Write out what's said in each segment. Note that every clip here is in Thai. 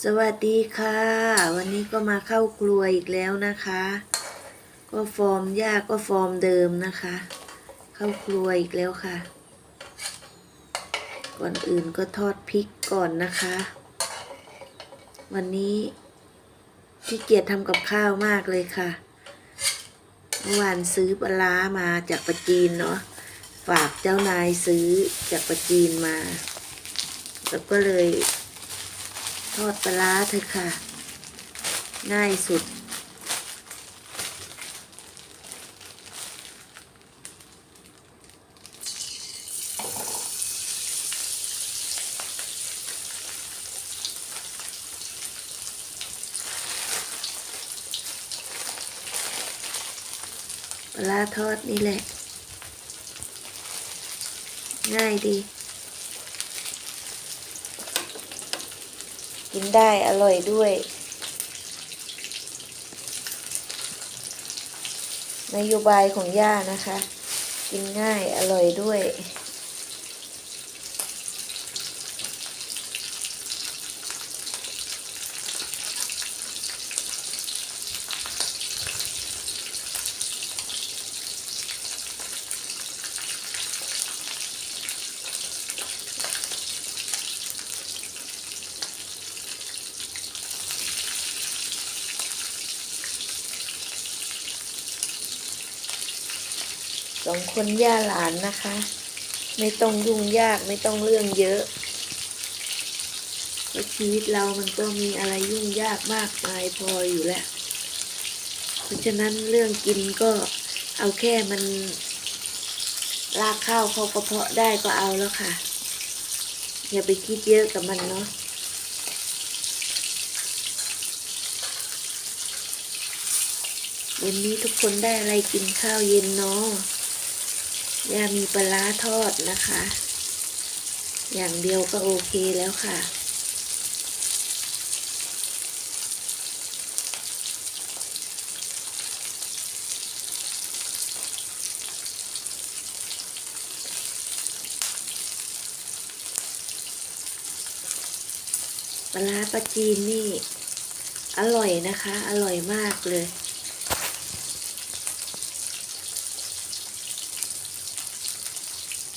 สวัสดีค่ะ วันนี้ก็มาเข้าครัวอีกแล้วนะคะ ก็ฟอร์มยากก็ฟอร์มเดิมนะคะ เข้าครัวอีกแล้วค่ะ ก่อนอื่นก็ทอดพริกก่อนนะคะ วันนี้ขี้เกียจทำกับข้าวมากเลยค่ะเมื่อวานซื้อปลาร้ามาจากประจีนเนาะฝากเจ้านายซื้อจากประจีนมา แล้วก็เลย ทอดปลาเถอะค่ะ ง่ายสุด ปลาทอดนี่แหละ ง่ายดี กินได้อร่อยด้วย นโยบายของย่านะคะ กินง่ายอร่อยด้วย สองคนย่าหลานนะคะ ไม่ต้องยุ่งยากไม่ต้องเรื่องเยอะชีวิตเรามันก็มีอะไรยุ่งยากมากมายพออยู่แล้ว เพราะฉะนั้นเรื่องกินก็เอาแค่มันลากข้าวเข้ากระเพาะได้ก็เอาแล้วค่ะ อย่าไปคิดเยอะกับมันเนาะวันนี้ทุกคนได้อะไรกินข้าวเย็นเนาะ ย่ามีปลาทอดนะคะ อย่างเดียวก็โอเคแล้วค่ะ ปลาร้าปลาจีนนี่ อร่อยนะคะ อร่อยมากเลย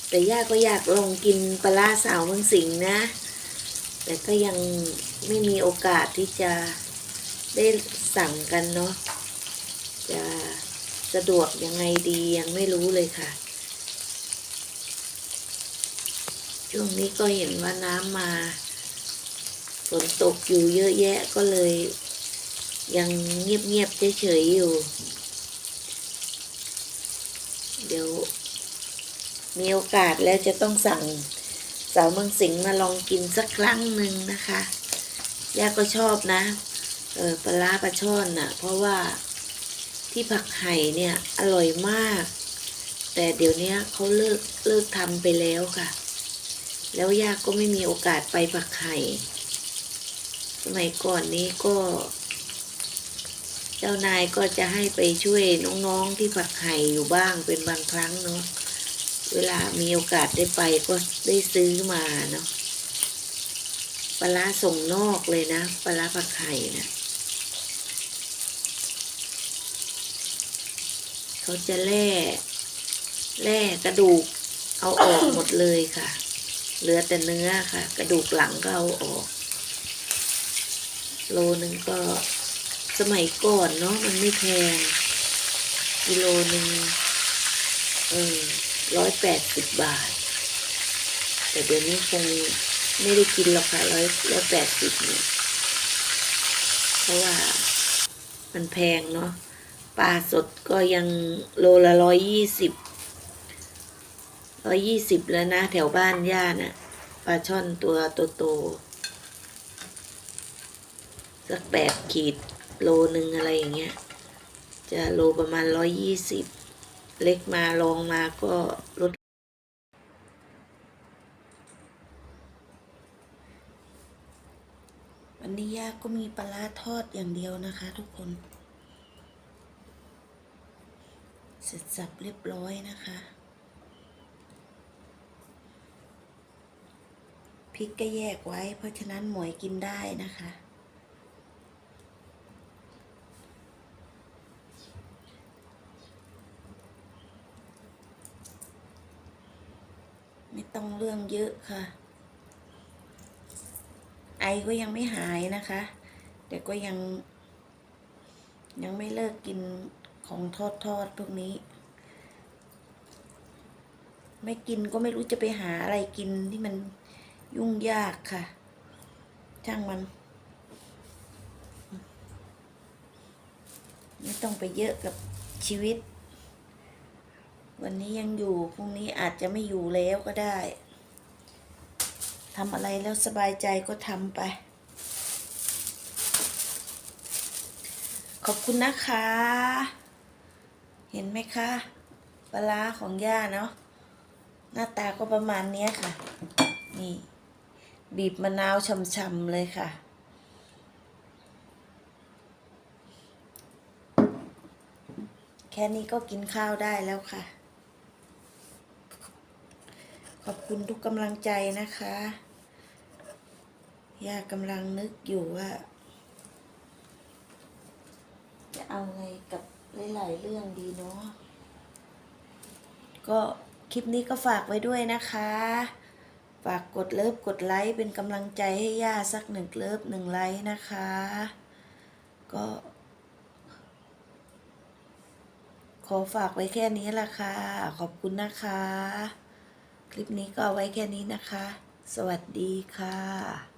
แต่ย่าก็อยากลองกินปลาสาวเมืองสิงห์นะ แต่ก็ยังไม่มีโอกาสที่จะได้สั่งกันเนาะจะสะดวกยังไงดียังไม่รู้เลยค่ะ ช่วงนี้ก็เห็นว่าน้ำมาฝนตกอยู่เยอะแยะก็เลย ยังเงียบๆเฉยๆอยู่ เดี๋ยว มีโอกาสแล้วจะต้องสั่งสาวเมืองสิงห์มาลองกินสักครั้งหนึ่งนะคะย่าก็ชอบนะ เออปลาปลาช่อนน่ะ เพราะว่าที่ผักไห่เนี่ยอร่อยมาก แต่เดี๋ยวนี้เขาเลิกเลิกทำไปแล้วค่ะ แล้วย่าก็ไม่มีโอกาสไปผักไห่สมัยก่อนนี้ก็ เจ้านายก็จะให้ไปช่วยน้องๆที่ผักไห่อยู่บ้างเป็นบางครั้งเนาะ เวลามีโอกาสได้ไปก็ได้ซื้อมาเนาะปลาส่งนอกเลยนะ ปลาร้าปลาไข่นะเขาจะแล่แล่กระดูก เอาออกหมดเลยค่ะ เหลือแต่เนื้อค่ะ กระดูกหลังก็เอาออก โลนึงก็สมัยก่อนเนาะมันไม่แพงกิโลนึงเออ ร้อยแปดสิบบาท แต่เดี๋ยวนี้คงไม่ได้กินหรอกค่ะร้อยร้อยแปดสิบเนี่ยเพราะว่ามันแพงเนาะปลาสดก็ยังโลละร้อยยี่สิบร้อยยี่สิบแล้วนะ แถวบ้านย่าน่ะปลาช่อนตัวโตๆสักแปดขีดโลหนึ่งอะไรอย่างเงี้ย จะโลประมาณร้อยยี่สิบ เล็กมาลองมาก็ลดวันนี้ย่าก็มีปลาทอดอย่างเดียวนะคะทุกคน เสร็จสับเรียบร้อยนะคะพริกก็แยกไว้ เพราะฉะนั้นหมวยกินได้นะคะ ต้องเรื่องเยอะค่ะ ไอก็ยังไม่หายนะคะ แต่ก็ยัง ยังไม่เลิกกินของทอดทอดพวกนี้ ไม่กินก็ไม่รู้จะไปหาอะไรกินที่มันยุ่งยากค่ะ ช่างมัน ไม่ต้องไปเยอะกับชีวิต วันนี้ยังอยู่ พรุ่งนี้อาจจะไม่อยู่แล้วก็ได้ทำอะไรแล้วสบายใจก็ทำไป ขอบคุณนะคะ เห็นไหมคะปลาของย่าเนาะหน้าตาก็ประมาณนี้ค่ะ นี่ บีบมะนาวช่ำๆเลยค่ะ แค่นี้ก็กินข้าวได้แล้วค่ะ ขอบคุณทุกกำลังใจนะคะย่ากำลังนึกอยู่ว่า จะเอาไงกับหลายๆเรื่องดีเนาะก็คลิปนี้ก็ฝากไว้ด้วยนะคะ ฝากกดเลิฟกดไลค์เป็นกำลังใจให้ย่าสักหนึ่งเลิฟหนึ่งไลค์นะคะ ก็ ขอฝากไว้แค่นี้ละค่ะ ขอบคุณนะคะ ลิปนี้ก็เอาไว้แค่นี้นะคะ สวัสดีค่ะ